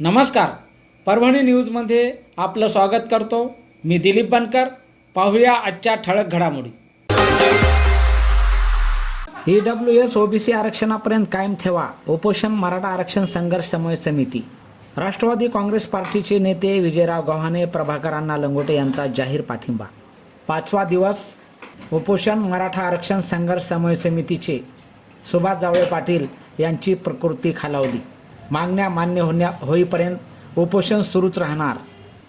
नमस्कार. परभणी न्यूजमध्ये आपलं स्वागत करतो. मी दिलीप बनकर. पाहूया आजच्या ठळक घडामोडी. ई डब्ल्यू एस ओबीसी आरक्षणापर्यंत कायम ठेवा. उपोषण मराठा आरक्षण संघर्ष समन्वय समिती. राष्ट्रवादी काँग्रेस पार्टीचे नेते विजयराव गव्हाणे प्रभाकर अण्णा लंगोटे यांचा जाहीर पाठिंबा. पाचवा दिवस उपोषण मराठा आरक्षण संघर्ष समन्वय समितीचे सुभाष जावळे पाटील यांची प्रकृती खालावली. मागण्या मान्य होण्या होईपर्यंत उपोषण सुरूच राहणार.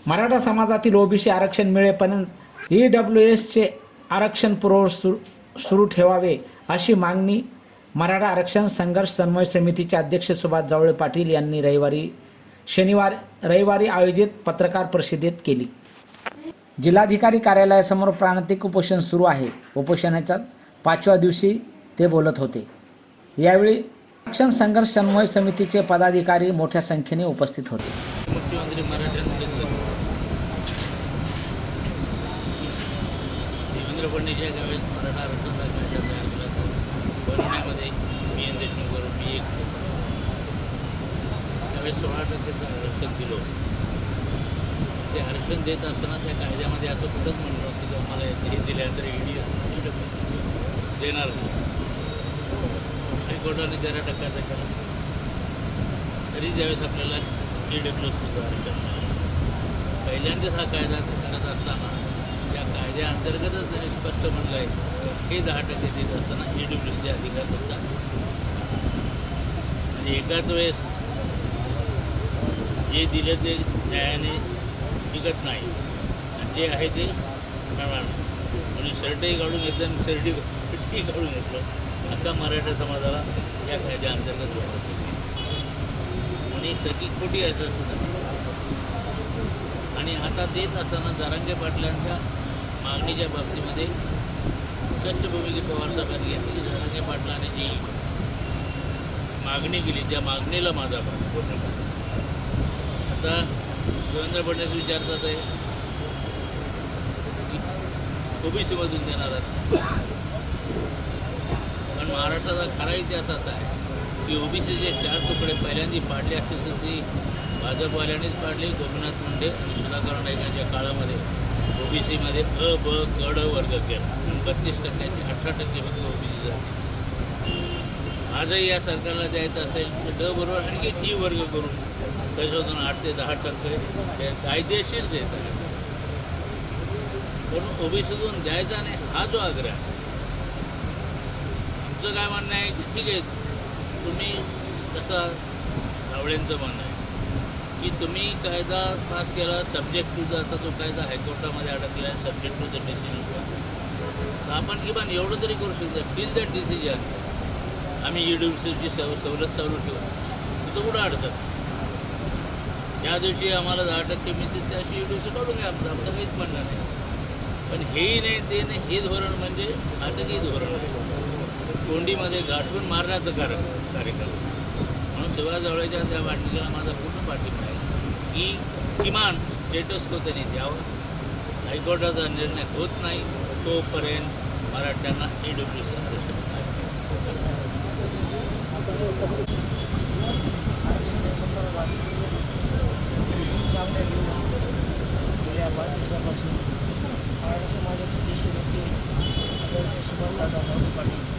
मराठा समाजातील ओबीसी आरक्षण मिळेपर्यंत ई डब्ल्यू एसचे आरक्षण पुरवळ सुरू सुरू ठेवावे अशी मागणी मराठा आरक्षण संघर्ष समन्वय समितीचे अध्यक्ष सुभाष जावळे पाटील यांनी रविवारी शनिवार रविवारी आयोजित पत्रकार परिषदेत केली. जिल्हाधिकारी कार्यालयासमोर प्रांतिक उपोषण सुरू आहे. उपोषणाच्या पाचव्या दिवशी ते बोलत होते. यावेळी आरक्षण संघर्ष समन्वय समितीचे पदाधिकारी मोठ्या संख्येने उपस्थित होते मुख्यमंत्री मराठ्यांमध्ये देवेंद्र फडणवीस या त्यावेळेस मराठा आरक्षणाचा कायदा तयार केला होता बनवण्यामध्ये मी एन देशमुख बरोबर मी एक होतो. त्यावेळेस सोळा टक्केचं आरक्षण दिलं ते आरक्षण देत असताना त्या कायद्यामध्ये असं कुठंच म्हणलं होतं की आम्हाला हे दिल्यानंतर ईडी देणार नाही जरा तेरा टक्क्याचा तरी ज्यावेळेस आपल्याला ई डब्ल्यू सुद्धा पहिल्यांदाच हा कायदा करत असताना या कायद्याअंतर्गतच त्यांनी स्पष्ट म्हणलं आहे हे दहा टक्के देत असताना ई डब्ल्यूचे अधिकार होतात आणि एकाच वेळेस जे दिलं ते न्यायाने निघत नाही. आणि जे आहे ते प्रमाण. म्हणून शर्टही काढून घेतलं आणि शर्टी शर्टही काढून घेतलं. आता मराठा समाजाला या कायद्याअंतर्गत वाटत आणि सगळी खोटी आहे सुद्धा. आणि आता देत असताना जारांगे पाटलांच्या मागणीच्या बाबतीमध्ये स्वच्छ भूमिकी पवार साहेबांनी घेतली की जारांगे पाटलाने जी मागणी केली त्या मागणीला माझा पूर्ण आता देवेंद्र फडणवीस विचारतात आहे ओबीसीमधून देणार आहेत. कारण महाराष्ट्राचा खरा इतिहास असा आहे की ओबीसीचे चार तुकडे पहिल्यांदा पाडले असतील तर ती भाजपवाल्यांनीच पाडली गोपीनाथ मुंडे आणि सुधाकर नाईकांच्या काळामध्ये ओबीसीमध्ये अ ब गड वर्ग केला. बत्तीस टक्क्याचे अठरा टक्के फक्त ओबीसी झाले. आजही या सरकारला द्यायचं असेल तर ड बरोबर आणखी जी वर्ग करून त्याच्यातून आठ ते दहा टक्के हे कायदेशीर देत आहे. म्हणून ओबीसीतून द्यायचा नाही हा जो आग्रह आहे. आमचं काय म्हणणं आहे? की ठीक आहे. तुम्ही जसं धावळेंचं म्हणणं आहे की तुम्ही कायदा पास केला सब्जेक्ट टू आता तो कायदा हायकोर्टामध्ये अडकला आहे सब्जेक्ट टू द डिसिजन तर आपण किमान एवढं तरी करू शकतो. टील दॅट डिसिजन आम्ही ई डब्ल्यूसीची सव सवलत चालू ठेवू. तिथं कुठं अडचण त्या दिवशी आम्हाला दहा टक्के मिळतील त्या दिवशी ई डब्ल्यूसी काढून घ्या. आपलं आपलं काहीच म्हणणं नाही. पण हेही नाही ते नाही हे धोरण म्हणजे नाटकी धोरण आहे. कोंडीमध्ये गाठून मारण्याचं कारण कार्यक्रम. म्हणून सुभाष जावळेच्या त्या वाटणीला माझा पूर्ण पाठिंबा आहे. की किमान स्टेटस को त्यांनी द्यावा. हायकोर्टाचा निर्णय होत नाही तोपर्यंत मराठ्यांना ई डब्ल्यू सी आरक्षण गेल्या पाच दिवसापासून मराठा समाजाचे ज्येष्ठ नेते आदरणीय सुभाषदादा पाटील